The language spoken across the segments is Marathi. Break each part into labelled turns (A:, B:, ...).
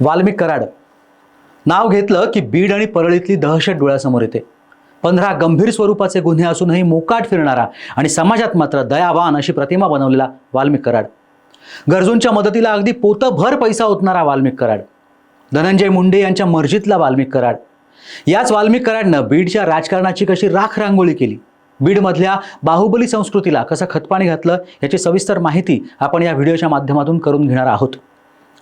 A: वाल्मिक कराड. नाव घेतलं की बीड आणि परळीतली दहशत डोळ्यासमोर येते. पंधरा गंभीर स्वरूपाचे गुन्हे असूनही मोकाट फिरणारा आणि समाजात मात्र दयावान अशी प्रतिमा बनवलेला वाल्मिक कराड. गरजूंच्या मदतीला अगदी पोतभर पैसा ओतणारा वाल्मिक कराड. धनंजय मुंडे यांच्या मर्जीतला वाल्मिक कराड. याच वाल्मिक कराडनं बीडच्या राजकारणाची कशी राख रांगोळी केली? बीडमधल्या बाहुबली संस्कृतीला कसं खतपाणी घातलं याची सविस्तर माहिती आपण या व्हिडिओच्या माध्यमातून करून घेणार आहोत.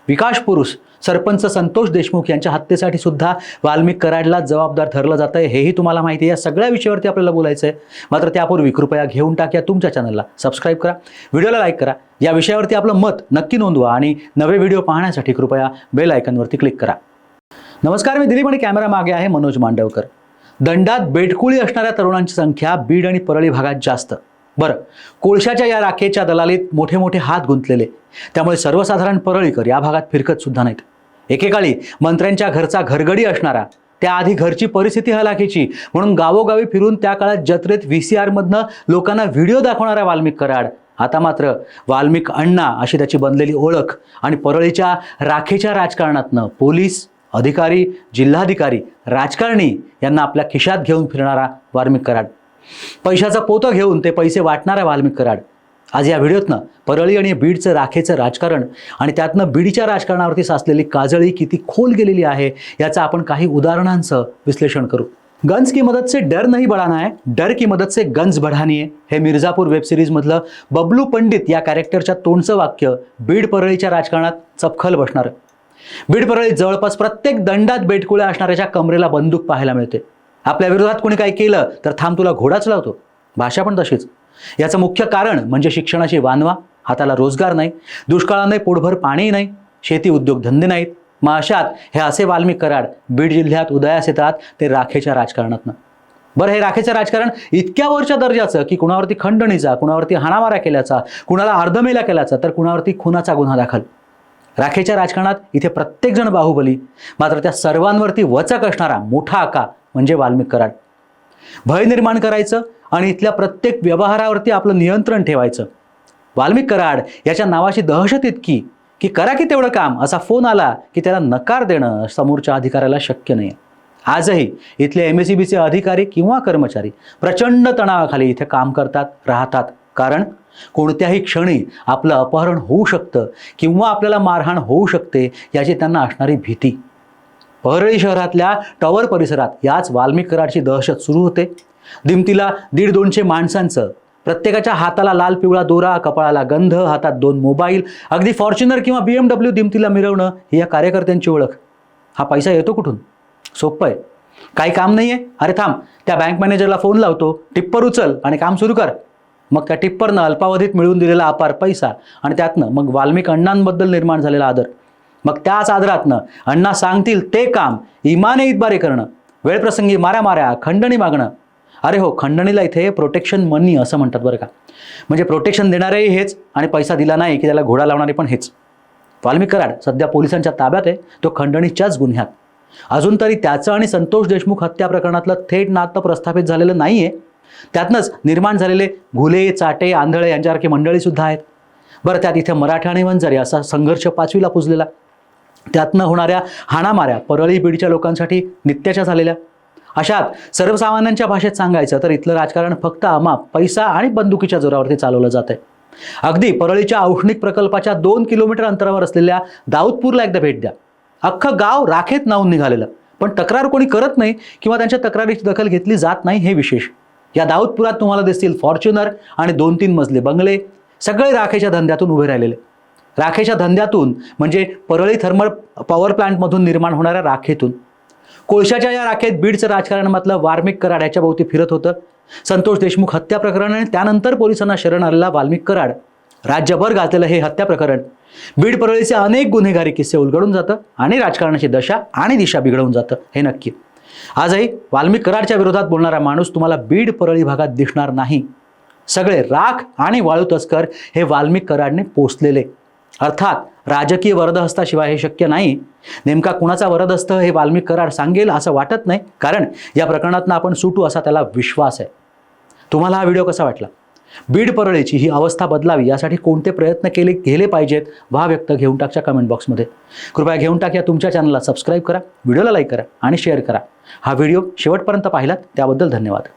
A: विकास पुरुष सरपंच संतोष देशमुख यांच्या हत्येसाठी सुद्धा वाल्मिक कराडला जबाबदार ठरलं जातं आहे. हेही तुम्हाला माहिती आहे. या सगळ्या विषयावरती आपल्याला बोलायचं आहे मात्र त्यापूर्वी कृपया घेऊन टाक्या तुमच्या चॅनलला सबस्क्राईब करा. व्हिडिओला लाईक करा. या विषयावरती आपलं मत नक्की नोंदवा आणि नवे व्हिडिओ पाहण्यासाठी कृपया बेल आयकनवरती क्लिक करा. नमस्कार मी दिलीप आणि कॅमेरा मागे आहे मनोज मांडवकर. दंडात बेडकुळी असणाऱ्या तरुणांची संख्या बीड आणि परळी भागात जास्त. बरं कोळशाच्या या राखेच्या दलालीत मोठे मोठे हात गुंतलेले. त्यामुळे सर्वसाधारण परळीकर या भागात फिरकत सुद्धा नाहीत. एकेकाळी मंत्र्यांच्या घरचा घरगडी असणारा त्याआधी घरची परिस्थिती हलाखीची म्हणून गावोगावी फिरून त्या काळात जत्रेत व्ही सी आरमधनं लोकांना व्हिडिओ दाखवणारा वाल्मिक कराड. आता मात्र वाल्मिक अण्णा अशी त्याची बनलेली ओळख आणि परळीच्या राखेच्या राजकारणातनं पोलीस अधिकारी जिल्हाधिकारी राजकारणी यांना आपल्या खिशात घेऊन फिरणारा वाल्मिक कराड. पैशाचं पोतं घेऊन ते पैसे वाटणारा वाल्मिक कराड. आज या व्हिडिओतनं परळी आणि बीडचं राखेचं राजकारण आणि त्यातनं बीडच्या राजकारणावरती साचलेली काजळी किती खोल गेलेली आहे याचं आपण काही उदाहरणांचं विश्लेषण करू. गंज की मदत से डर नहीं बढ़ाना है डर की मदत से गंज बढ़ानी है हे मिर्झापूर वेब सिरीजमधलं बबलू पंडित या कॅरेक्टरच्या तोंडचं वाक्य बीड परळीच्या राजकारणात चपखल बसणार. बीड परळीत जवळपास प्रत्येक दंडात बेटकुळ्या असणाऱ्याच्या कमरेला बंदूक पाहायला मिळते. आपल्या विरोधात कोणी काही केलं तर थांब तुला घोडाच लावतो. भाषा पण तशीच. याचं मुख्य कारण म्हणजे शिक्षणाची वानवा हाताला रोजगार नाही दुष्काळाने पोटभर पाणी नाही शेती उद्योग धंदे नाहीत. मग अशात हे असे वाल्मिक कराड बीड जिल्ह्यात उदयास येतात ते राखेच्या राजकारणातनं. बरं हे राखेचं राजकारण इतक्या वरच्या दर्जाचं की कुणावरती खंडणीचा कुणावरती हाणामारा केल्याचा कुणाला अर्धमेला केल्याचा तर कुणावरती खुनाचा गुन्हा दाखल. राखेच्या राजकारणात इथे प्रत्येकजण बाहुबली. मात्र त्या सर्वांवरती वचक असणारा मोठा आका म्हणजे वाल्मिक कराड. भय निर्माण करायचं आणि इथल्या प्रत्येक व्यवहारावरती आपलं नियंत्रण ठेवायचं. वाल्मिक कराड याच्या नावाची दहशत इतकी की करा की तेवढं काम असा फोन आला की त्याला नकार देणं समोरच्या अधिकाऱ्याला शक्य नाही आजही इथले एम एस सी बीचे अधिकारी किंवा कर्मचारी प्रचंड तणावाखाली इथे काम करतात राहतात. कारण कोणत्याही क्षणी आपलं अपहरण होऊ शकतं किंवा आपल्याला मारहाण होऊ शकते याची त्यांना असणारी भीती. परळी शहरातल्या टॉवर परिसरात याच वाल्मिक कराडची दहशत सुरू होते. दिमतीला दीड दोनशे माणसांचं प्रत्येकाच्या हाताला लाल पिवळा दोरा कपाळाला गंध हातात दोन मोबाईल अगदी फॉर्च्युनर किंवा बी एम डब्ल्यू दिमतीला मिरवणं ही या कार्यकर्त्यांची ओळख. हा पैसा येतो कुठून? सोपं आहे. काही काम नाही आहे अरे थांब त्या बँक मॅनेजरला फोन लावतो टिप्पर उचल आणि काम सुरू कर. मग त्या टिप्परनं अल्पावधीत मिळवून दिलेला अपार पैसा आणि त्यातनं मग वाल्मिक अण्णांबद्दल निर्माण झालेला आदर. मग त्याच आदरातनं अण्णा सांगतील ते काम इमाने इतबारे करणं वेळप्रसंगी माऱ्या खंडणी मागणं. अरे हो खंडणीला इथे प्रोटेक्शन मनी असं म्हणतात बरं का. म्हणजे प्रोटेक्शन देणारेही हेच आणि पैसा दिला नाही की त्याला घोडा लावणारे पण हेच. वाल्मिक कराड सध्या पोलिसांच्या ताब्यात आहे तो खंडणीच्याच गुन्ह्यात. अजून तरी त्याचं आणि संतोष देशमुख हत्या प्रकरणातलं थेट नातं प्रस्थापित झालेलं नाही आहे त्यातनंच निर्माण झालेले घुले चाटे आंधळे यांच्यासारखी मंडळीसुद्धा आहेत. बरं त्यात इथे मराठा आणि वंजारी असा संघर्ष पाचवीला पुजलेला. त्यातनं होणाऱ्या हाणामाऱ्या परळी बीडच्या लोकांसाठी नित्याच्या झालेल्या. अशात सर्वसामान्यांच्या भाषेत सांगायचं तर इथलं राजकारण फक्त अमाप पैसा आणि बंदुकीच्या जोरावरती चालवलं जात आहे अगदी परळीच्या औष्णिक प्रकल्पाच्या दोन किलोमीटर अंतरावर असलेल्या दाऊदपूरला एकदा भेट द्या. अख्खं गाव राखेत नावून निघालेलं. पण तक्रार कोणी करत नाही किंवा त्यांच्या तक्रारीची दखल घेतली जात नाही हे विशेष. या दाऊदपुरात तुम्हाला दिसतील फॉर्च्युनर आणि दोन तीन मजले बंगले. सगळे राखेच्या धंद्यातून उभे राहिलेले. राखेच्या धंद्यातून म्हणजे परळी थर्मल पॉवर प्लांटमधून निर्माण होणाऱ्या राखेतून. कोळशाच्या या राखेत बीडचं राजकारणामधलं वार्मिक कराड याच्या भोवती फिरत होतं. संतोष देशमुख हत्या प्रकरण आणि त्यानंतर पोलिसांना शरण आलेला वाल्मिक कराड. राज्यभर गाजलेलं हे हत्या प्रकरण. बीड परळीचे अनेक गुन्हेगारी किस्से उलगडून जातं आणि राजकारणाची दशा आणि दिशा बिघडवून जातं हे नक्की. आजही वाल्मिक कराडच्या विरोधात बोलणारा माणूस तुम्हाला बीड परळी भागात दिसणार नाही. सगळे राख आणि वाळू तस्कर हे वाल्मिक कराडने पोचलेले अर्थात राजकीय वरदहस्ताशिवाय हे शक्य नाही. नेमका कुणाचा वरदहस्त हे वाल्मिक कराड सांगेल असं वाटत नाही कारण या प्रकरणातनं आपण सुटू असा त्याला विश्वास आहे. तुम्हाला हा व्हिडिओ कसा वाटला? बीड परळेची ही अवस्था बदलावी यासाठी कोणते प्रयत्न केले गेले पाहिजेत वा व्यक्त घेऊन टाकच्या कमेंट बॉक्समध्ये कृपया घेऊन टाक या तुमच्या चॅनलला सबस्क्राईब करा व्हिडिओला लाईक करा आणि शेअर करा. हा व्हिडिओ शेवटपर्यंत पाहिलात त्याबद्दल धन्यवाद.